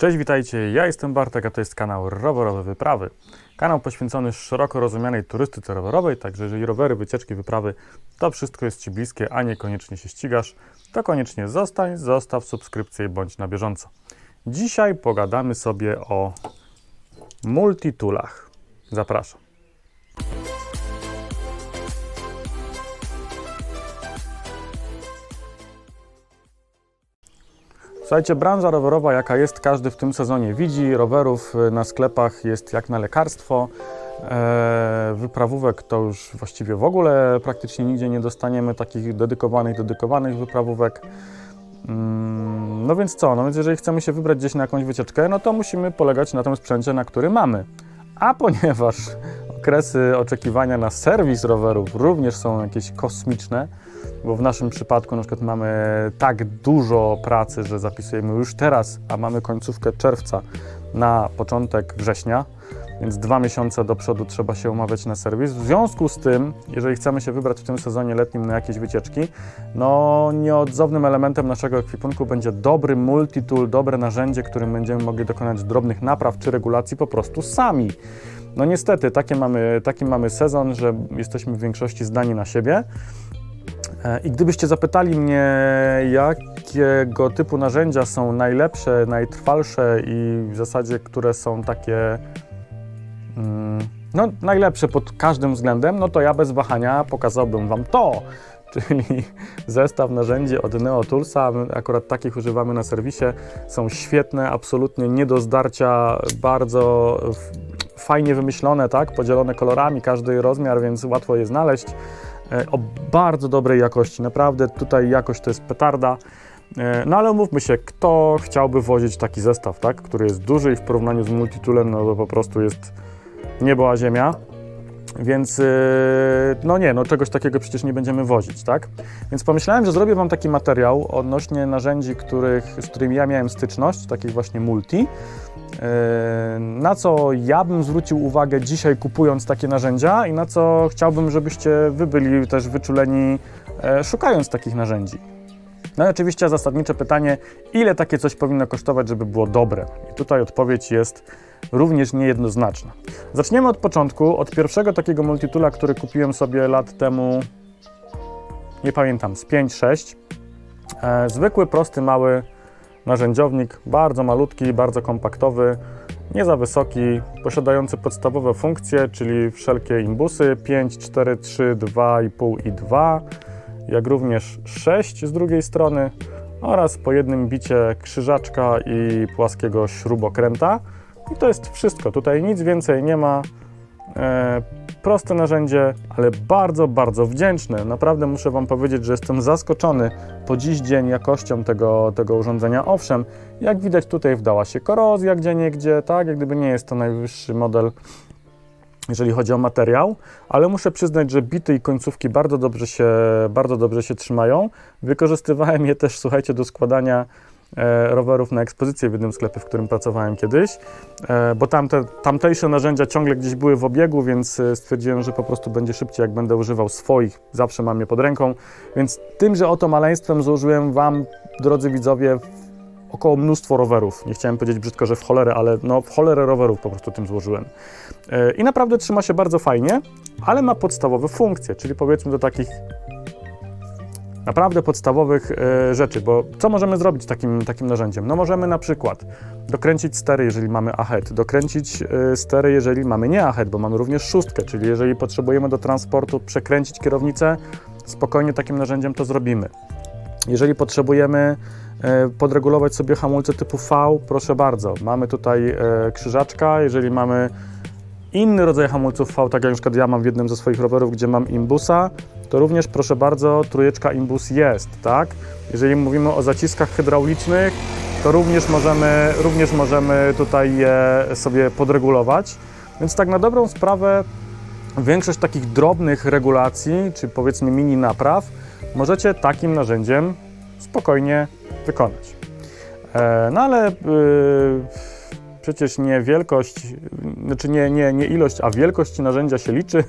Cześć, witajcie. Ja jestem Bartek, a to jest kanał Rowerowe Wyprawy. Kanał poświęcony szeroko rozumianej turystyce rowerowej, także jeżeli rowery, wycieczki, wyprawy, to wszystko jest Ci bliskie, a niekoniecznie się ścigasz, to koniecznie zostań, zostaw subskrypcję i bądź na bieżąco. Dzisiaj pogadamy sobie o multitoolach. Zapraszam. Słuchajcie, branża rowerowa, jaka jest, każdy w tym sezonie widzi. Rowerów y, na sklepach jest jak na lekarstwo. E, wyprawówek to już właściwie w ogóle praktycznie nigdzie nie dostaniemy takich dedykowanych, dedykowanych wyprawówek. Mm, No więc co? No więc jeżeli chcemy się wybrać gdzieś na jakąś wycieczkę, no to musimy polegać na tym sprzęcie, na który mamy. A ponieważ okresy oczekiwania na serwis rowerów również są jakieś kosmiczne, bo w naszym przypadku na przykład mamy tak dużo pracy, że zapisujemy już teraz, a mamy końcówkę czerwca na początek września, więc dwa miesiące do przodu trzeba się umawiać na serwis. W związku z tym, jeżeli chcemy się wybrać w tym sezonie letnim na jakieś wycieczki, no nieodzownym elementem naszego ekwipunku będzie dobry multitool, dobre narzędzie, którym będziemy mogli dokonać drobnych napraw czy regulacji po prostu sami. No niestety, takie mamy, taki mamy sezon, że jesteśmy w większości zdani na siebie. E, I gdybyście zapytali mnie, jakiego typu narzędzia są najlepsze, najtrwalsze i w zasadzie, które są takie mm, no, najlepsze pod każdym względem, no to ja bez wahania pokazałbym Wam to, czyli zestaw narzędzi od. My Akurat takich używamy na serwisie. Są świetne, absolutnie nie do zdarcia, bardzo fajnie wymyślone, tak? Podzielone kolorami, każdy rozmiar, więc łatwo je znaleźć. E, O bardzo dobrej jakości, naprawdę tutaj jakość to jest petarda. E, No ale umówmy się, kto chciałby wozić taki zestaw, tak? Który jest duży i w porównaniu z multitoolem, no to po prostu jest niebo a ziemia. Więc yy, no nie, no czegoś takiego przecież nie będziemy wozić, tak? Więc pomyślałem, że zrobię Wam taki materiał odnośnie narzędzi, których, z którymi ja miałem styczność, takich właśnie multi. Yy, na co ja bym zwrócił uwagę dzisiaj kupując takie narzędzia i na co chciałbym, żebyście Wy byli też wyczuleni e, szukając takich narzędzi. No i oczywiście zasadnicze pytanie, ile takie coś powinno kosztować, żeby było dobre? I tutaj odpowiedź jest również niejednoznaczna. Zaczniemy od początku, od pierwszego takiego multitoola, który kupiłem sobie lat temu, nie pamiętam, z 5-6. E, zwykły, prosty, mały narzędziownik, bardzo malutki, bardzo kompaktowy, nie za wysoki, posiadający podstawowe funkcje, czyli wszelkie imbusy 5, 4, 3, 2,5 i 2, jak również 6 z drugiej strony oraz po jednym bicie krzyżaczka i płaskiego śrubokręta. I to jest wszystko. Tutaj nic więcej nie ma. E, proste narzędzie, ale bardzo, bardzo wdzięczne. Naprawdę muszę Wam powiedzieć, że jestem zaskoczony po dziś dzień jakością tego, tego urządzenia. Owszem, jak widać tutaj wdała się korozja gdzie niegdzie, tak? Jak gdyby nie jest to najwyższy model, jeżeli chodzi o materiał, ale muszę przyznać, że bity i końcówki bardzo dobrze się, bardzo dobrze się trzymają. Wykorzystywałem je też, słuchajcie, do składania rowerów na ekspozycję w jednym sklepie, w którym pracowałem kiedyś, e, bo tamte, tamtejsze narzędzia ciągle gdzieś były w obiegu, więc e, stwierdziłem, że po prostu będzie szybciej, jak będę używał swoich. Zawsze mam je pod ręką, więc tymże oto maleństwem złożyłem Wam, drodzy widzowie, około mnóstwo rowerów. Nie chciałem powiedzieć brzydko, że w cholerę, ale no w cholerę rowerów po prostu tym złożyłem. E, I naprawdę trzyma się bardzo fajnie, ale ma podstawowe funkcje, czyli powiedzmy do takich naprawdę podstawowych e, rzeczy, bo co możemy zrobić takim, takim narzędziem? No możemy na przykład dokręcić stery, jeżeli mamy ahead, dokręcić e, stery, jeżeli mamy nie ahead, bo mamy również szóstkę, czyli jeżeli potrzebujemy do transportu przekręcić kierownicę, spokojnie takim narzędziem to zrobimy. Jeżeli potrzebujemy e, podregulować sobie hamulce typu V, proszę bardzo, mamy tutaj krzyżaczka, jeżeli mamy inny rodzaj hamulców V, tak jak przykład ja mam w jednym ze swoich rowerów, gdzie mam imbusa, to również proszę bardzo, trójeczka imbus jest, tak? Jeżeli mówimy o zaciskach hydraulicznych, to również możemy, również możemy tutaj je sobie podregulować. Więc tak na dobrą sprawę większość takich drobnych regulacji, czy powiedzmy mini napraw, możecie takim narzędziem spokojnie wykonać. E, No ale y, przecież nie wielkość, znaczy nie, nie, nie ilość, a wielkość narzędzia się liczy,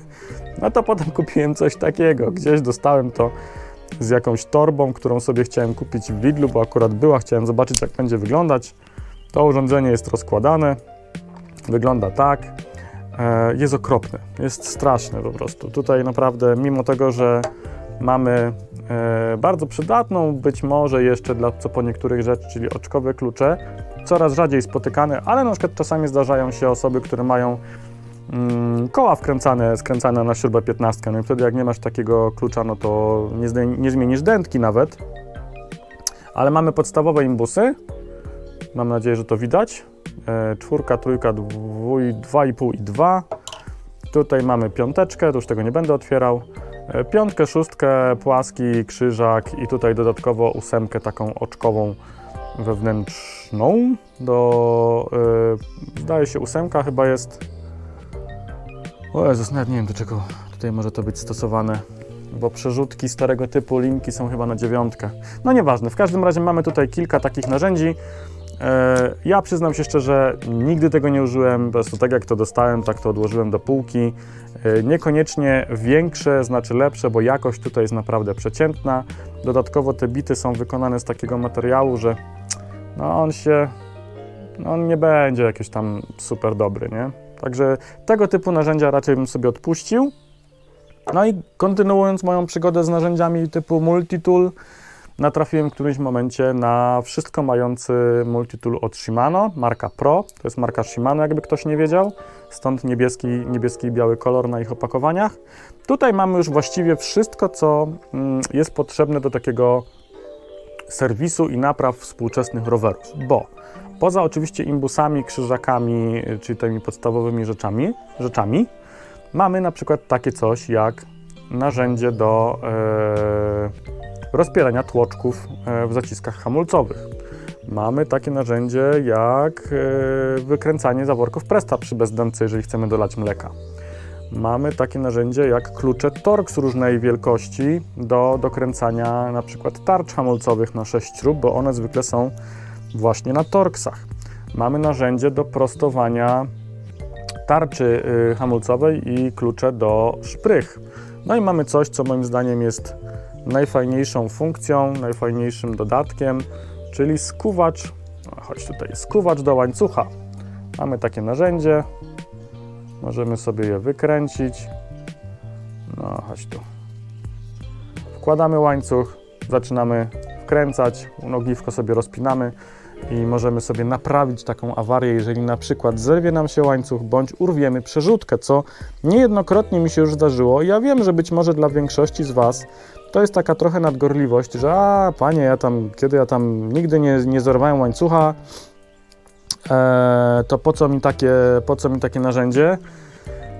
no to potem kupiłem coś takiego. Gdzieś dostałem to z jakąś torbą, którą sobie chciałem kupić w Lidlu, bo akurat była, chciałem zobaczyć jak będzie wyglądać. To urządzenie jest rozkładane, wygląda tak. E, Jest okropny, jest straszny po prostu. Tutaj naprawdę, mimo tego, że mamy e, bardzo przydatną, być może jeszcze dla co po niektórych rzeczy, czyli oczkowe klucze, coraz rzadziej spotykane, ale na przykład czasami zdarzają się osoby, które mają mm, koła wkręcane, skręcane na śrubę 15. No i wtedy jak nie masz takiego klucza, no to nie, nie zmienisz dętki nawet. Ale mamy podstawowe imbusy. Mam nadzieję, że to widać. E, czwórka, trójka, dwój, dwa i pół i dwa. Tutaj mamy piąteczkę, to już tego nie będę otwierał. E, Piątkę, szóstkę, płaski, krzyżak i tutaj dodatkowo ósemkę taką oczkową wewnętrzną. Do, e, zdaje się ósemka chyba jest. O Jezus, nawet nie wiem do czego tutaj może to być stosowane, bo przerzutki starego typu linki są chyba na dziewiątkę. No nieważne, w każdym razie mamy tutaj kilka takich narzędzi. E, Ja przyznam się szczerze, nigdy tego nie użyłem, po prostu tak jak to dostałem, tak to odłożyłem do półki. E, Niekoniecznie większe znaczy lepsze, bo jakość tutaj jest naprawdę przeciętna. Dodatkowo te bity są wykonane z takiego materiału, że no on się, no on nie będzie jakiś tam super dobry, nie? Także tego typu narzędzia raczej bym sobie odpuścił. No i kontynuując moją przygodę z narzędziami typu multitool, natrafiłem w którymś momencie na wszystko mający multitool od Shimano, marka Pro. To jest marka Shimano, jakby ktoś nie wiedział. Stąd niebieski, niebieski i biały kolor na ich opakowaniach. Tutaj mamy już właściwie wszystko, co mm, jest potrzebne do takiego serwisu i napraw współczesnych rowerów, bo poza oczywiście imbusami, krzyżakami, y, czyli tymi podstawowymi rzeczami, rzeczami mamy na przykład takie coś jak narzędzie do e, rozpierania tłoczków e, w zaciskach hamulcowych. Mamy takie narzędzie jak e, wykręcanie zaworków Presta przy bezdętce, jeżeli chcemy dolać mleka. Mamy takie narzędzie jak klucze Torx różnej wielkości do dokręcania przykład tarcz hamulcowych na 6 śrub, bo one zwykle są właśnie na Torxach. Mamy narzędzie do prostowania tarczy y, hamulcowej i klucze do szprych. No i mamy coś, co moim zdaniem jest najfajniejszą funkcją, najfajniejszym dodatkiem, czyli skuwacz, chodź tutaj, skuwacz do łańcucha. Mamy takie narzędzie, możemy sobie je wykręcić. No, chodź tu. Wkładamy łańcuch, zaczynamy wkręcać, nogiwko sobie rozpinamy i możemy sobie naprawić taką awarię, jeżeli na przykład zerwie nam się łańcuch bądź urwiemy przerzutkę, co niejednokrotnie mi się już zdarzyło. Ja wiem, że być może dla większości z Was to jest taka trochę nadgorliwość, że a panie, ja tam, kiedy ja tam nigdy nie, nie zerwałem łańcucha, e, to po co mi takie, po co mi takie narzędzie?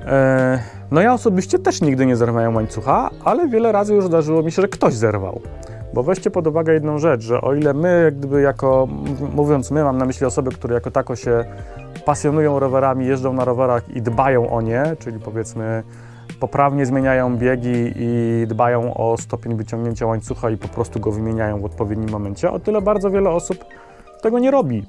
E, no ja osobiście też nigdy nie zerwałem łańcucha, ale wiele razy już zdarzyło mi się, że ktoś zerwał. Bo weźcie pod uwagę jedną rzecz, że o ile my, jak gdyby jako, mówiąc my, mam na myśli osoby, które jako tako się pasjonują rowerami, jeżdżą na rowerach i dbają o nie, czyli powiedzmy poprawnie zmieniają biegi i dbają o stopień wyciągnięcia łańcucha i po prostu go wymieniają w odpowiednim momencie, o tyle bardzo wiele osób tego nie robi.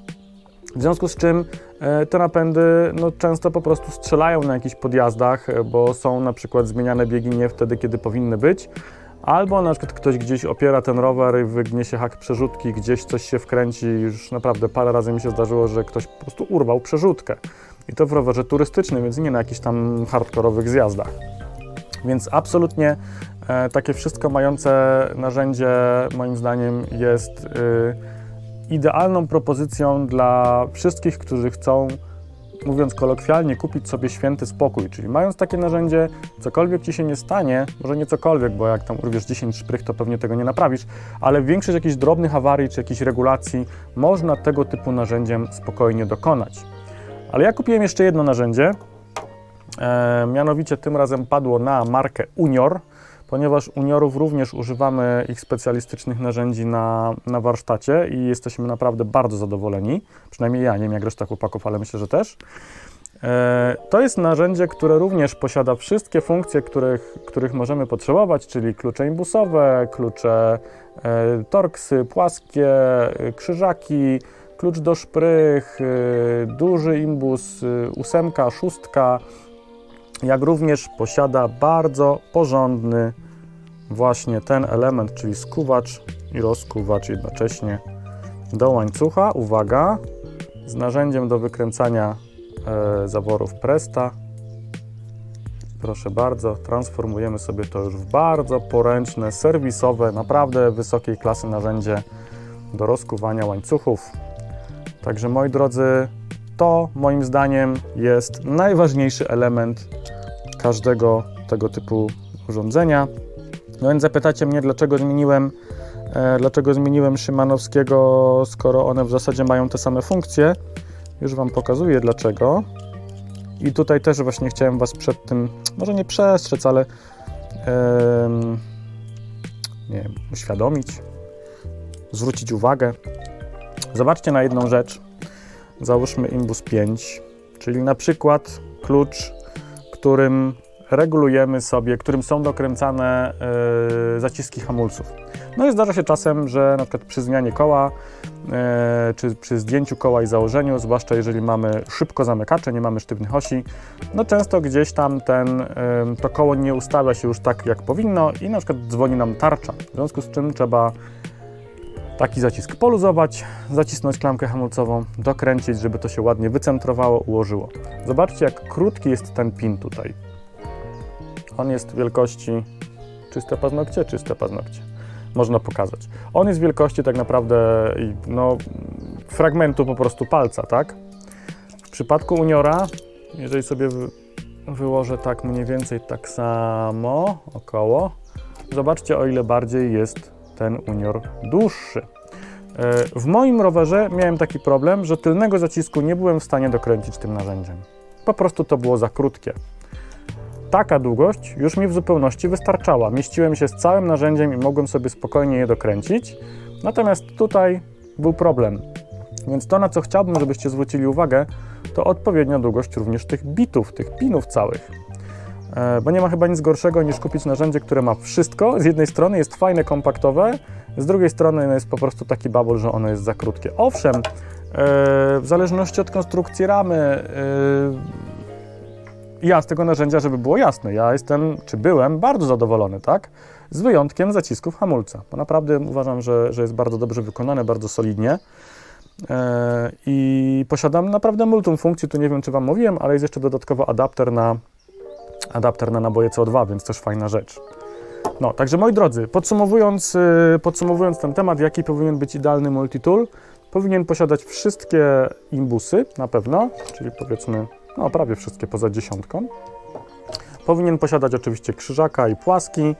W związku z czym e, te napędy no, często po prostu strzelają na jakichś podjazdach, e, bo są na przykład zmieniane biegi nie wtedy, kiedy powinny być, albo na przykład ktoś gdzieś opiera ten rower i wygnie się hak przerzutki, gdzieś coś się wkręci. Już naprawdę parę razy mi się zdarzyło, że ktoś po prostu urwał przerzutkę. I to w rowerze turystycznym, więc nie na jakichś tam hardkorowych zjazdach. Więc absolutnie e, takie wszystko mające narzędzie, moim zdaniem, jest y, idealną propozycją dla wszystkich, którzy chcą, mówiąc kolokwialnie, kupić sobie święty spokój. Czyli mając takie narzędzie, cokolwiek ci się nie stanie, może nie cokolwiek, bo jak tam urwiesz 10 szprych, to pewnie tego nie naprawisz, ale większość jakichś drobnych awarii czy jakichś regulacji można tego typu narzędziem spokojnie dokonać. Ale ja kupiłem jeszcze jedno narzędzie, E, mianowicie tym razem padło na markę Unior, ponieważ Uniorów również używamy ich specjalistycznych narzędzi na, na warsztacie i jesteśmy naprawdę bardzo zadowoleni. Przynajmniej ja, nie wiem jak reszta chłopaków, ale myślę, że też. E, To jest narzędzie, które również posiada wszystkie funkcje, których, których możemy potrzebować, czyli klucze imbusowe, klucze e, torksy, płaskie, e, krzyżaki, klucz do szprych, duży imbus, ósemka, szóstka, jak również posiada bardzo porządny właśnie ten element, czyli skuwacz i rozkuwacz jednocześnie do łańcucha. Uwaga, z narzędziem do wykręcania e, zaworów Presta. Proszę bardzo, transformujemy sobie to już w bardzo poręczne, serwisowe, naprawdę wysokiej klasy narzędzie do rozkuwania łańcuchów. Także moi drodzy, to moim zdaniem jest najważniejszy element każdego tego typu urządzenia. No więc zapytacie mnie, dlaczego zmieniłem, e, dlaczego zmieniłem Szymanowskiego, skoro one w zasadzie mają te same funkcje. Już Wam pokazuję dlaczego. I tutaj też właśnie chciałem Was przed tym, może nie przestrzec, ale em, nie wiem, uświadomić, zwrócić uwagę. Zobaczcie na jedną rzecz. Załóżmy Imbus 5, czyli na przykład klucz, którym regulujemy sobie, którym są dokręcane e, zaciski hamulców. No i zdarza się czasem, że na przykład przy zmianie koła, e, czy przy zdjęciu koła i założeniu, zwłaszcza jeżeli mamy szybko zamykacze, nie mamy sztywnych osi, no często gdzieś tam ten, e, to koło nie ustawia się już tak jak powinno i na przykład dzwoni nam tarcza, w związku z czym trzeba taki zacisk poluzować, zacisnąć klamkę hamulcową, dokręcić, żeby to się ładnie wycentrowało, ułożyło. Zobaczcie, jak krótki jest ten pin tutaj. On jest wielkości czyste paznokcie, czyste paznokcie. Można pokazać. On jest wielkości tak naprawdę no, fragmentu po prostu palca, tak? W przypadku uniora, jeżeli sobie wy, wyłożę tak mniej więcej tak samo, około, zobaczcie o ile bardziej jest ten unior dłuższy. E, W moim rowerze miałem taki problem, że tylnego zacisku nie byłem w stanie dokręcić tym narzędziem. Po prostu to było za krótkie. Taka długość już mi w zupełności wystarczała. Mieściłem się z całym narzędziem i mogłem sobie spokojnie je dokręcić. Natomiast tutaj był problem. Więc to, na co chciałbym, żebyście zwrócili uwagę, to odpowiednia długość również tych bitów, tych pinów całych. E, Bo nie ma chyba nic gorszego niż kupić narzędzie, które ma wszystko. Z jednej strony jest fajne, kompaktowe, z drugiej strony no jest po prostu taki babol, że ono jest za krótkie. Owszem, e, w zależności od konstrukcji ramy, e, ja z tego narzędzia, żeby było jasne, ja jestem, czy byłem bardzo zadowolony, tak? Z wyjątkiem zacisków hamulca, bo naprawdę uważam, że, że jest bardzo dobrze wykonane, bardzo solidnie. I posiadam naprawdę multum funkcji, tu nie wiem, czy Wam mówiłem, ale jest jeszcze dodatkowo adapter na, adapter na naboje CO2, więc też fajna rzecz. No, także moi drodzy, podsumowując, y, podsumowując ten temat, jaki powinien być idealny multitool, powinien posiadać wszystkie imbusy na pewno, czyli powiedzmy, no prawie wszystkie poza dziesiątką. Powinien posiadać oczywiście krzyżaka i płaski.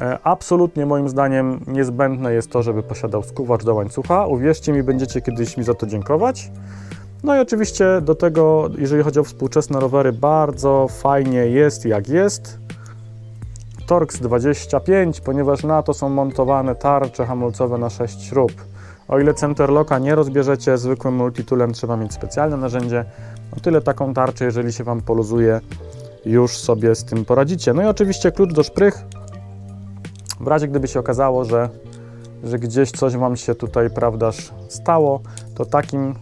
E, Absolutnie moim zdaniem niezbędne jest to, żeby posiadał skuwacz do łańcucha. Uwierzcie mi, będziecie kiedyś mi za to dziękować. No i oczywiście do tego, jeżeli chodzi o współczesne rowery, bardzo fajnie jest jak jest. Torx 25, ponieważ na to są montowane tarcze hamulcowe na 6 śrub. O ile centerlocka nie rozbierzecie zwykłym multitoolem, trzeba mieć specjalne narzędzie. O tyle taką tarczę, jeżeli się Wam poluzuje, już sobie z tym poradzicie. No i oczywiście klucz do szprych. W razie gdyby się okazało, że, że gdzieś coś Wam się tutaj, prawdaż, stało, to takim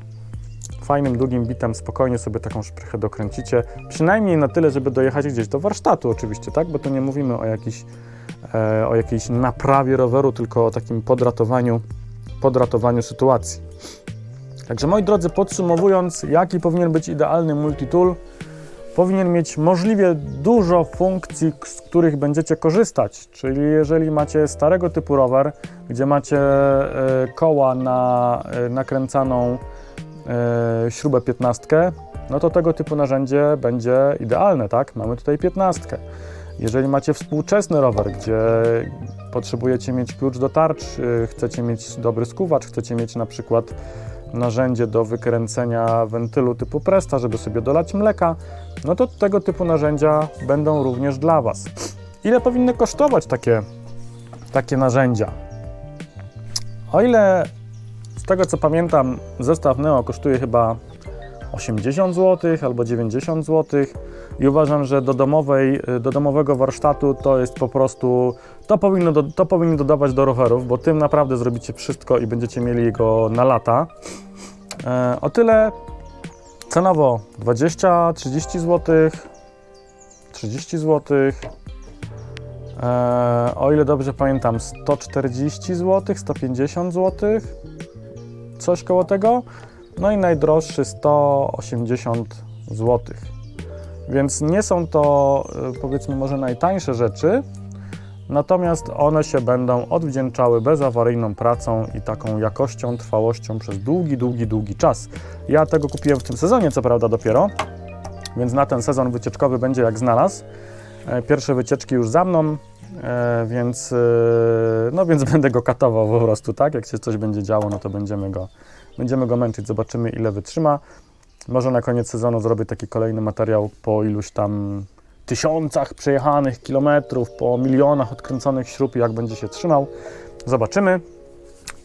fajnym, długim bitem spokojnie sobie taką szprychę dokręcicie. Przynajmniej na tyle, żeby dojechać gdzieś do warsztatu oczywiście, tak? Bo tu nie mówimy o, jakiś, e, o jakiejś naprawie roweru, tylko o takim podratowaniu, podratowaniu sytuacji. Także moi drodzy, podsumowując, jaki powinien być idealny multitool? Powinien mieć możliwie dużo funkcji, z których będziecie korzystać. Czyli jeżeli macie starego typu rower, gdzie macie e, koła na e, nakręcaną śrubę 15, no to tego typu narzędzie będzie idealne, tak? Mamy tutaj 15. Jeżeli macie współczesny rower, gdzie potrzebujecie mieć klucz do tarcz, y, chcecie mieć dobry skuwacz, chcecie mieć na przykład narzędzie do wykręcenia wentylu typu Presta, żeby sobie dolać mleka, no to tego typu narzędzia będą również dla Was. Ile powinny kosztować takie, takie narzędzia? O ile tego co pamiętam, zestaw Neo kosztuje chyba 80 zł albo 90 zł i uważam, że do, domowej, do domowego warsztatu to jest po prostu, to powinno, do, to powinno dodawać do rowerów, bo tym naprawdę zrobicie wszystko i będziecie mieli go na lata. E, o tyle cenowo 20-30 zł, 30 zł, e, o ile dobrze pamiętam 140 zł, 150 zł, coś koło tego. no i najdroższy 180 zł. Więc nie są to y, powiedzmy może najtańsze rzeczy, natomiast one się będą odwdzięczały bezawaryjną pracą i taką jakością, trwałością przez długi, długi, długi czas. Ja tego kupiłem w tym sezonie, co prawda dopiero, więc na ten sezon wycieczkowy będzie jak znalazł. E, Pierwsze wycieczki już za mną, e, więc, e, no więc będę go katował po prostu, tak? Jak się coś będzie działo, no to będziemy go, będziemy go męczyć, zobaczymy ile wytrzyma. Może na koniec sezonu zrobię taki kolejny materiał po iluś tam tysiącach przejechanych kilometrów, po milionach odkręconych śrub, jak będzie się trzymał. Zobaczymy.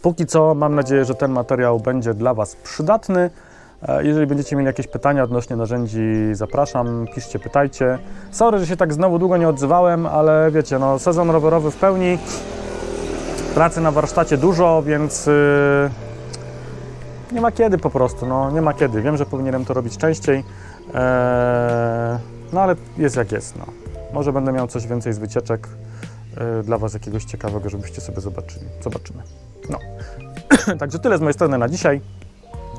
Póki co mam nadzieję, że ten materiał będzie dla Was przydatny. Jeżeli będziecie mieli jakieś pytania odnośnie narzędzi, zapraszam, piszcie, pytajcie. Sorry, że się tak znowu długo nie odzywałem, ale wiecie, no, sezon rowerowy w pełni, pracy na warsztacie dużo, więc yy, nie ma kiedy po prostu, no nie ma kiedy. Wiem, że powinienem to robić częściej, e, no ale jest jak jest, no. Może będę miał coś więcej z wycieczek e, dla Was jakiegoś ciekawego, żebyście sobie zobaczyli. Zobaczymy. No. Także tyle z mojej strony na dzisiaj.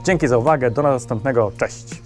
Dzięki za uwagę, do następnego, cześć!